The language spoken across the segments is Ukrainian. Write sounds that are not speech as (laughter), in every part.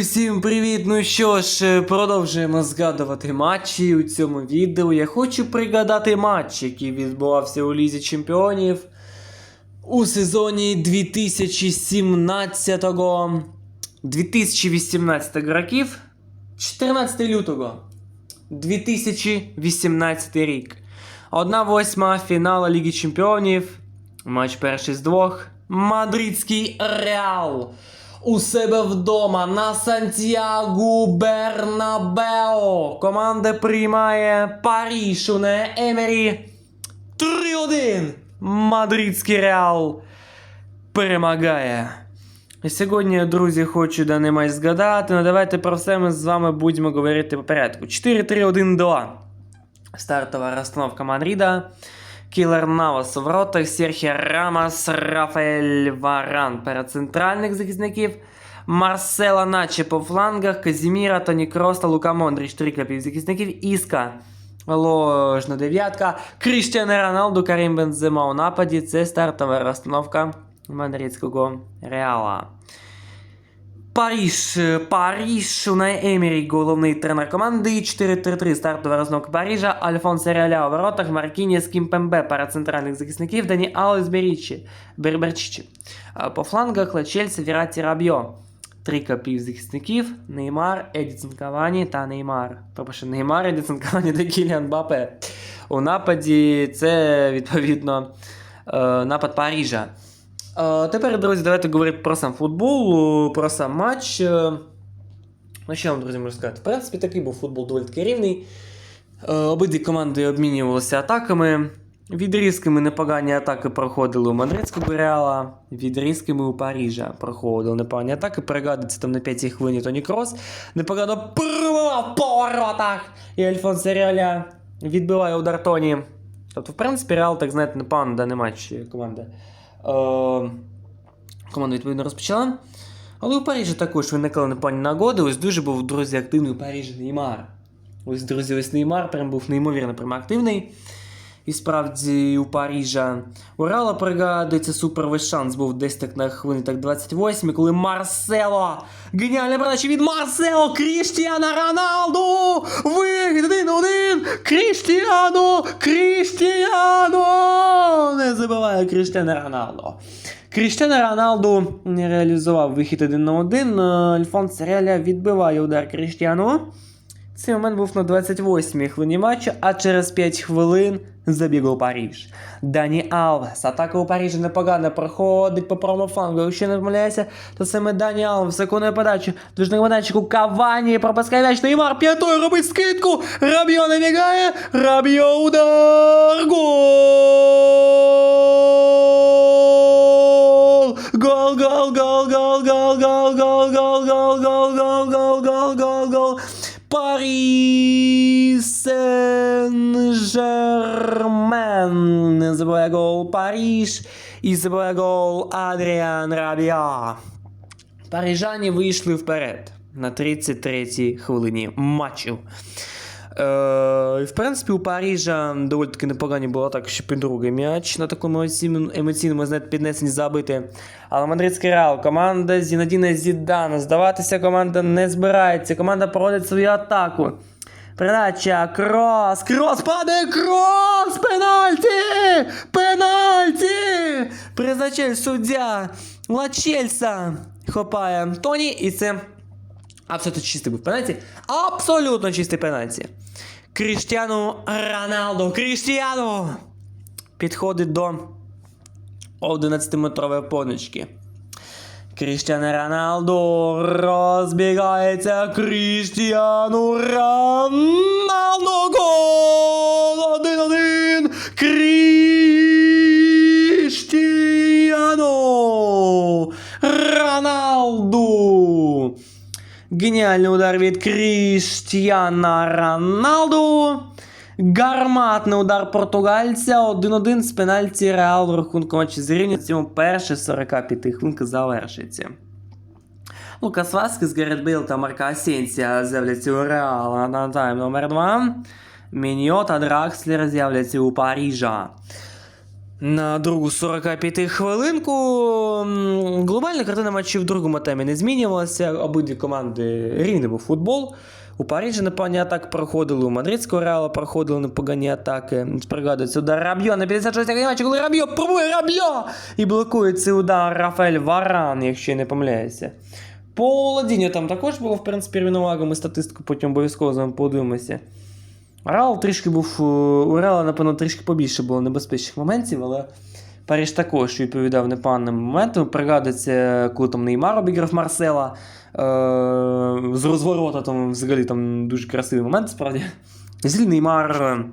усім привіт! Ну що ж, е, продовжуємо згадувати матчі у цьому відео. Я хочу пригадати матч, який відбувався у Лізі Чемпіонів у сезоні 2017 2018 років 14 лютого 2018 рік. Одна восьма фінала Ліги Чемпіонів. Матч перший з двох. Мадридський Реал. У себе вдома на Сантьягу Бернабео. Команда приймає Паріж у не Емері. 3-1. Мадридський Реал перемагає. І сьогодні, друзі, хочу даний матч згадати. Ну давайте про все ми з вами будемо говорити по порядку. 4-3-1-2. Стартова розстановка Мадрида. Кілер Навас у воротах, Серхіо Рамос, Рафаель Варан перед центральних захисників. Марсела Наче по флангах, Казіміра, Тоні Крос та Лука Мондріч, три захисників. Іска, ложна дев'ятка. Кріштіане Роналду, Карім Бензема у нападі. Це стартова розстановка мадридського Реала. Паріж. Паріж. Унай Емері, головний тренер команди. 4-3-3. Стартова розновка Парижа. Альфонсо Реаля у воротах. Маркініс Кімпембе перед центральних захисників. Дані Алес Берічі. Берберчичі. По флангах Лачельса, Віраті Рабьо. Три захисників. Неймар, Едісон Кавані та Неймар. Тобто Неймар, Едісон Кавані та Кіліан Бапе. У нападі це відповідно е, напад Парижа. Тепер, друзі, давайте говорити про сам футбол, е, про сам матч. Е, Ну, що вам, друзі, можу сказати? В принципі, такий був футбол доволі таки рівний. Е, Обидві команди обмінювалися атаками. Відрізками непогані атаки проходили у Мадридського Реала, відрізками у Парижа проходили непогані атаки. Пригадується там на 5 хвилині Тоні Крос. Непогано пробивав по. І Альфонсо Реаля відбиває удар Тоні. Тобто, в принципі, Реал, так знаєте, непогано даний матч команда. Е, команда відповідно розпочала. Але у Парижі також виникли непогані нагоди. Ось дуже був, друзі, активний у Парижі Неймар. Ось, друзі, ось Неймар прям був неймовірно прям активний. І справді у Парижа у Реала пригадується суперовий шанс був десь так на хвилині так 28, коли Марсело. Геніальна передача від Марсело Кріштіана Роналду! Вихід один один! Кріштіану! Кріштіану! Не забиває Кріштіана Роналду. Кріштіану Роналду не реалізував вихід один на один. Альфонс Реаля відбиває удар Кріштіану. Цей момент був на 28-й хвилині матчу, а через 5 хвилин забіг у Париж. Дані Алвес. Атака у Парижі непогано проходить по правому флангу. Якщо не помиляюся, то саме Дані Алвес виконує подачу. На майданчику Кавані пропускає м'яч. Неймар п'ятою робить скидку. Рабіо набігає. Рабіо удар. Гол! Сен-Жермен. Не гол Паріж. І забуває гол Адріан Рабіа. Парижані вийшли вперед на 33-й хвилині матчу. Е, в принципі, у Парижа доволі таки непогані була так, що під другий м'яч на такому емоційному знаєте, піднесенні забити. Але Мадридський Реал, команда Зінадіна Зідана. Здаватися, команда не збирається. Команда проводить свою атаку. Передача, крос, крос, падає крос! Пенальті! Пенальті! Призначає суддя Лачельса. Хопає Тоні, і це абсолютно чистий був пенальті. Абсолютно чистий пенальті. Кріштіану Роналду. Кріштіану! Підходить до 11-метрової поночки. Кріштіану Роналду розбігається Кріштіану Роналду гол! 1-1! Кріштіану Роналду! Геніальний удар від Кріштіана Роналду. Гарматний удар португальця. 1-1 з пенальті Реал в рахунку матчі зрівнює. Цьому перші 45 хвилинки завершиться. Лукас Васкес, Гаррет Бейл та Марка Асенсія з'являться у Реала на тайм номер 2. Міньо Дракслер з'являться у Парижа. На другу 45 хвилинку глобальна картина матчів в другому темі не змінювалася. Обидві команди рівний був футбол. У Парижі непогані атаки проходили, у Мадридського реала проходили непогані атаки. Пригадується удар Рабьо на 56 й матчі, коли Рабьо пробує Рабьо! І блокує цей удар Рафаель Варан, якщо я не помиляюся. По Ладінню там також було, в принципі, рівновага, ми статистику потім обов'язково з вами подивимося. Реал трішки був. е, У Реала, напевно, трішки побільше було небезпечних моментів, але Париж також відповідав непоганим моментам. Пригадується, коли там Неймар обіграв Марсела. Е- з розворота там взагалі там дуже красивий момент, справді. Взагалі Неймар е,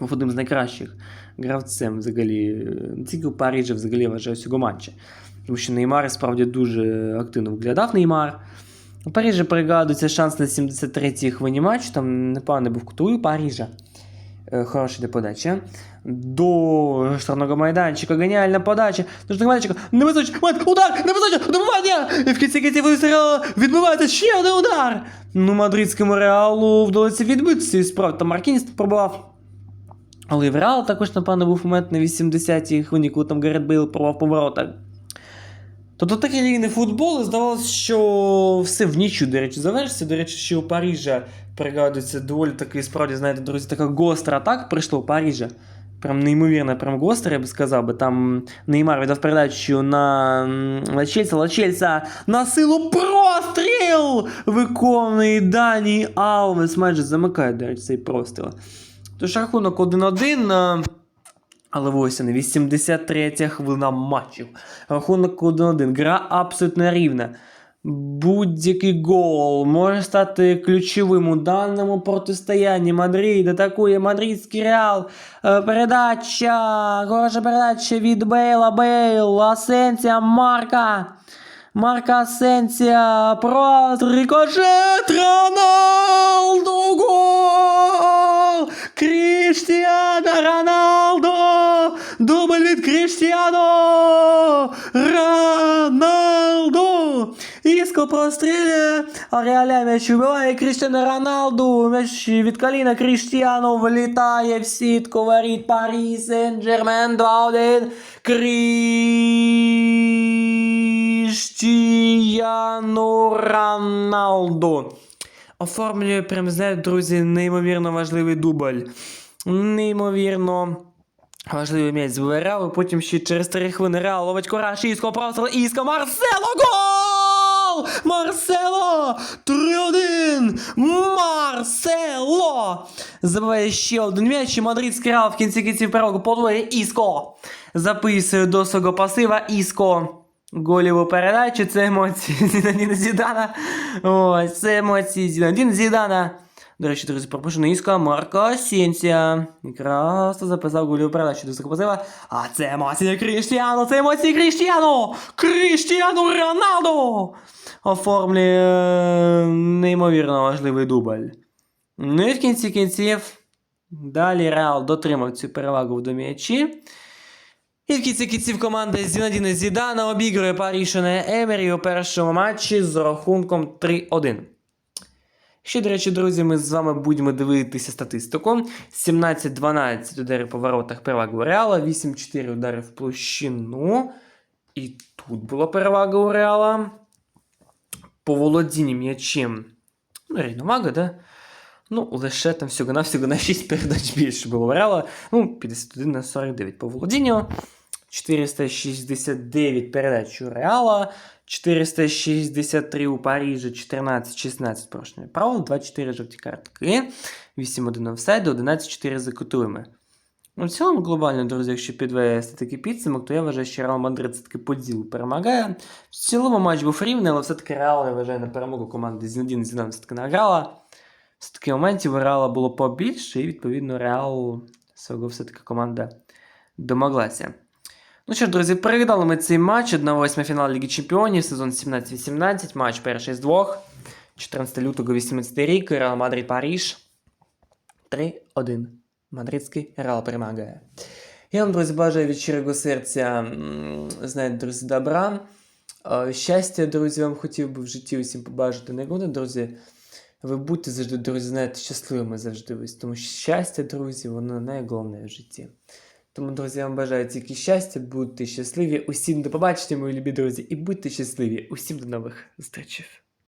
був одним з найкращих гравцем взагалі. е, Не тільки у Парижі, взагалі вважаю цього матча. Тому що Неймар справді дуже активно виглядав Неймар. У Парижі пригадується шанс на 73-й хвилині матчу, там непоганий був у Парижа. Е, Хороша де подача. До штрафного майданчика, геніальна подача. До штрафного майданчика. Невисочий, момент, удар, невисочий, добивання! І в кінці кінців вистрілу відбивається ще один удар. Ну, мадридському реалу вдалося відбитися і справді. Там Маркініс пробував. Але і в Реал також, напевно, був момент на 80-й хвилині, коли там Гаррет Бейл пробував поворотах. Тобто такий рівний футбол, і здавалося, що все в нічю, до речі, завершиться. До речі, ще у Парижа пригадується доволі такий, справді, знаєте, друзі, така гостра атака прийшла у Парижа. Прям неймовірно, прям гостра, я би сказав би. Там Неймар віддав передачу на м, Лачельса, Лачельса на силу простріл! Виконує Дані Алвес. Майже замикає, до речі, цей простріл. Тож рахунок 1-1. Але ось не 83 хвилина матчів. Рахунок 1-1. Гра абсолютно рівна. Будь-який гол може стати ключовим у даному протистоянні. Мадрид атакує мадридський реал. Е, Передача. Хороша передача від Бейла. Бейл. Асенсія. Марка. Марка Асенсія. Просто рикошет. Роналду. Гол! Кріштіано Роналдо! Дубль від Кріштіано! Роналду! Іско прострілює, а Реаля м'яч вбиває Кріштіано Роналду. М'яч від коліна Кріштіано влітає в сітку воріт Парі Сен-Жермен 2-1. Кріштіано Роналду. Оформлює прям, знаєте, друзі, неймовірно важливий дубль. Неймовірно. Важливий м'яч з Реалу, потім ще через 3 хвилини Реал ловить кораж, Іско простріл, Іско, Марсело, гол! Марсело! 3-1! Марсело! Забиває ще один м'яч, і мадридський Реал в кінці кінців перегу подвоє Іско. Записує до свого пасива Іско. Голіву передачу, це емоції (laughs) Зінадіна Зідана. Ось, це емоції Зінадіна Зідана. До речі, друзі, пропущено Іска Марко Асенсія. Якраз записав голіву передачу до пасива. А це емоції Кріштіану, це емоції Кріштіану! Кріштіану Роналду! Оформлює неймовірно важливий дубль. Ну і в кінці кінців далі Реал дотримав цю перевагу в дом'ячі. І в кінці кінців команда Зінадіна Зідана обігрує Парішене Емері у першому матчі з рахунком 3-1. Ще, до речі, друзі, ми з вами будемо дивитися статистику. 17-12 ударів по воротах перевага у Реала, 8-4 удари в площину. І тут була перевага у Реала. По володінні м'ячем. Ну, рівновага, да? Ну, лише там всього-навсього на 6 передач більше було у Реала. Ну, 51 на 49 по володінню. 469 передач у Реала, 463 у Парижі, 14-16 порушення правил, 24 жовті картки, 8-1 офсайду, 11-4 за кутовими. Ну, в цілому глобально, друзі, якщо підвести такий підсумок, то я вважаю, що Реал Мадрид все-таки по ділу перемагає. В цілому матч був рівний, але все-таки Реал, я вважаю, на перемогу команди Зінедін Зідан все-таки награла. Все-таки моментів у Реала було побільше, і відповідно Реал свого все-таки команда домоглася. Ну що ж, друзі, переглядали ми цей матч 1-8 фінал Ліги Чемпіонів, сезон 17-18, матч перший з двох. 14 лютого 18 рік, Реал Мадрид Париж. 3-1. Мадридський Реал перемагає. Я вам, друзі, бажаю від щирого серця, знаєте, друзі, добра. Е, Щастя, друзі, вам хотів би в житті усім побажати не буде, друзі. Ви будьте завжди, друзі, знаєте, щасливими завжди. Тому що щастя, друзі, воно найголовніше в житті. Тому, друзі, я вам бажаю тільки щастя, будьте щасливі. Усім до побачення, мої любі друзі, і будьте щасливі. Усім до нових зустрічей.